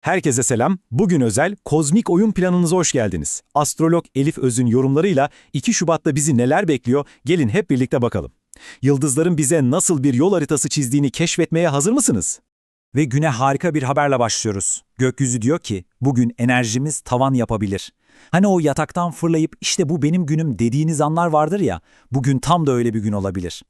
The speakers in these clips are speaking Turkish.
Herkese selam. Bugün özel kozmik oyun planınıza hoş geldiniz. Astrolog Elif Öz'ün yorumlarıyla 2 Şubat'ta bizi neler bekliyor? Gelin hep birlikte bakalım. Yıldızların bize nasıl bir yol haritası çizdiğini keşfetmeye hazır mısınız? Ve güne harika bir haberle başlıyoruz. Gökyüzü diyor ki bugün enerjimiz tavan yapabilir. Hani o yataktan fırlayıp işte bu benim günüm dediğiniz anlar vardır ya, bugün tam da öyle bir gün olabilir.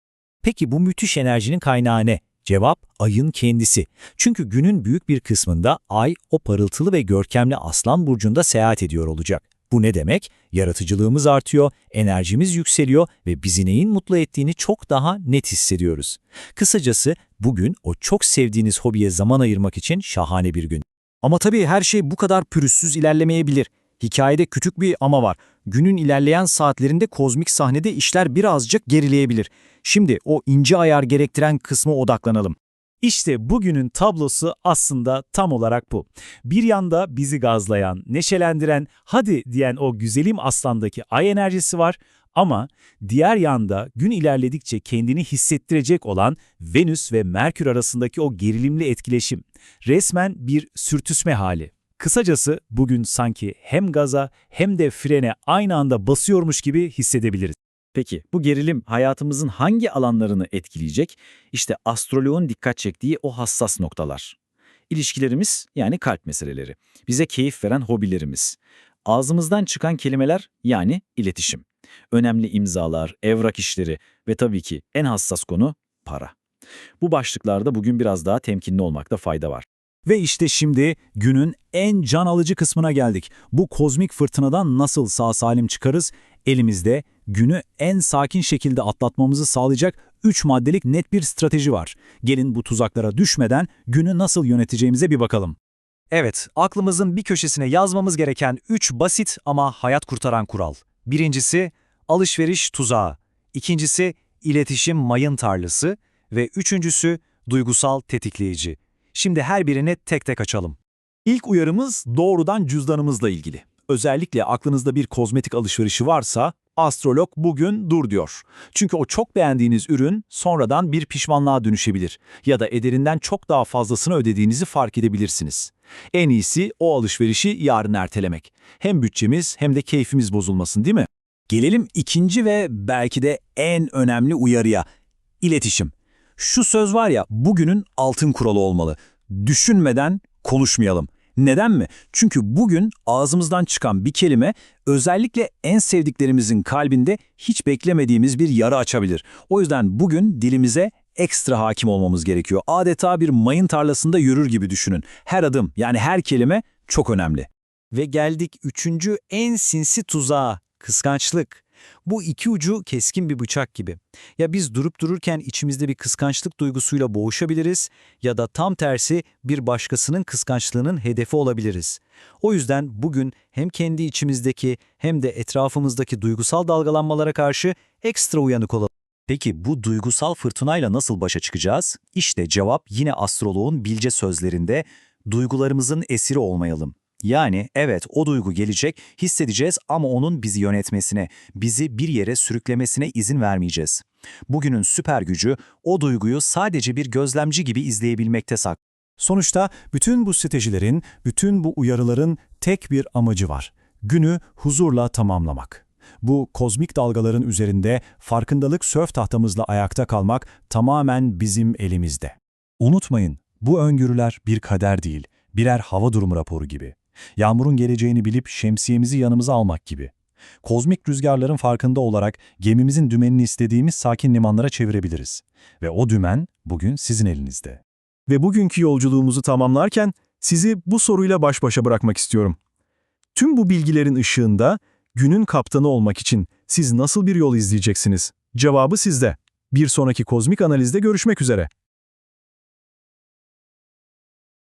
Peki bu müthiş enerjinin kaynağı ne? Cevap ayın kendisi. Çünkü günün büyük bir kısmında ay o parıltılı ve görkemli aslan burcunda seyahat ediyor olacak. Bu ne demek? Yaratıcılığımız artıyor, enerjimiz yükseliyor ve bizi neyin mutlu ettiğini çok daha net hissediyoruz. Kısacası bugün o çok sevdiğiniz hobiye zaman ayırmak için şahane bir gün. Ama tabii her şey bu kadar pürüzsüz ilerlemeyebilir. Hikayede küçük bir ama var. Günün ilerleyen saatlerinde kozmik sahnede işler birazcık gerileyebilir. Şimdi o ince ayar gerektiren kısma odaklanalım. İşte bugünün tablosu aslında tam olarak bu. Bir yanda bizi gazlayan, neşelendiren, hadi diyen o güzelim aslandaki ay enerjisi var ama diğer yanda gün ilerledikçe kendini hissettirecek olan Venüs ve Merkür arasındaki o gerilimli etkileşim. Resmen bir sürtüsme hali. Kısacası bugün sanki hem gaza hem de frene aynı anda basıyormuş gibi hissedebiliriz. Peki bu gerilim hayatımızın hangi alanlarını etkileyecek? İşte astroloğun dikkat çektiği o hassas noktalar. İlişkilerimiz yani kalp meseleleri. Bize keyif veren hobilerimiz. Ağzımızdan çıkan kelimeler yani iletişim. Önemli imzalar, evrak işleri ve tabii ki en hassas konu para. Bu başlıklarda bugün biraz daha temkinli olmakta fayda var. Ve işte şimdi günün en can alıcı kısmına geldik. Bu kozmik fırtınadan nasıl sağ salim çıkarız? Elimizde günü en sakin şekilde atlatmamızı sağlayacak 3 maddelik net bir strateji var. Gelin bu tuzaklara düşmeden günü nasıl yöneteceğimize bir bakalım. Evet, aklımızın bir köşesine yazmamız gereken 3 basit ama hayat kurtaran kural. Birincisi, alışveriş tuzağı. İkincisi, iletişim mayın tarlası. Ve üçüncüsü, duygusal tetikleyici. Şimdi her birini tek tek açalım. İlk uyarımız doğrudan cüzdanımızla ilgili. Özellikle aklınızda bir kozmetik alışverişi varsa astrolog bugün dur diyor. Çünkü o çok beğendiğiniz ürün sonradan bir pişmanlığa dönüşebilir ya da ederinden çok daha fazlasını ödediğinizi fark edebilirsiniz. En iyisi o alışverişi yarın ertelemek. Hem bütçemiz hem de keyfimiz bozulmasın değil mi? Gelelim ikinci ve belki de en önemli uyarıya. İletişim. Şu söz var ya bugünün altın kuralı olmalı. Düşünmeden konuşmayalım. Neden mi? Çünkü bugün ağzımızdan çıkan bir kelime özellikle en sevdiklerimizin kalbinde hiç beklemediğimiz bir yara açabilir. O yüzden bugün dilimize ekstra hakim olmamız gerekiyor. Adeta bir mayın tarlasında yürür gibi düşünün. Her adım yani her kelime çok önemli. Ve geldik üçüncü en sinsi tuzağa, kıskançlık. Bu iki ucu keskin bir bıçak gibi. Ya biz durup dururken içimizde bir kıskançlık duygusuyla boğuşabiliriz ya da tam tersi bir başkasının kıskançlığının hedefi olabiliriz. O yüzden bugün hem kendi içimizdeki hem de etrafımızdaki duygusal dalgalanmalara karşı ekstra uyanık olalım. Peki bu duygusal fırtınayla nasıl başa çıkacağız? İşte cevap yine astroloğun bilce sözlerinde duygularımızın esiri olmayalım. Yani evet o duygu gelecek, hissedeceğiz ama onun bizi yönetmesine, bizi bir yere sürüklemesine izin vermeyeceğiz. Bugünün süper gücü o duyguyu sadece bir gözlemci gibi izleyebilmekte sak. Sonuçta bütün bu stratejilerin, bütün bu uyarıların tek bir amacı var. Günü huzurla tamamlamak. Bu kozmik dalgaların üzerinde farkındalık sörf tahtamızla ayakta kalmak tamamen bizim elimizde. Unutmayın, bu öngörüler bir kader değil, birer hava durumu raporu gibi. Yağmurun geleceğini bilip şemsiyemizi yanımıza almak gibi. Kozmik rüzgarların farkında olarak gemimizin dümenini istediğimiz sakin limanlara çevirebiliriz. Ve o dümen bugün sizin elinizde. Ve bugünkü yolculuğumuzu tamamlarken sizi bu soruyla baş başa bırakmak istiyorum. Tüm bu bilgilerin ışığında günün kaptanı olmak için siz nasıl bir yol izleyeceksiniz? Cevabı sizde. Bir sonraki kozmik analizde görüşmek üzere.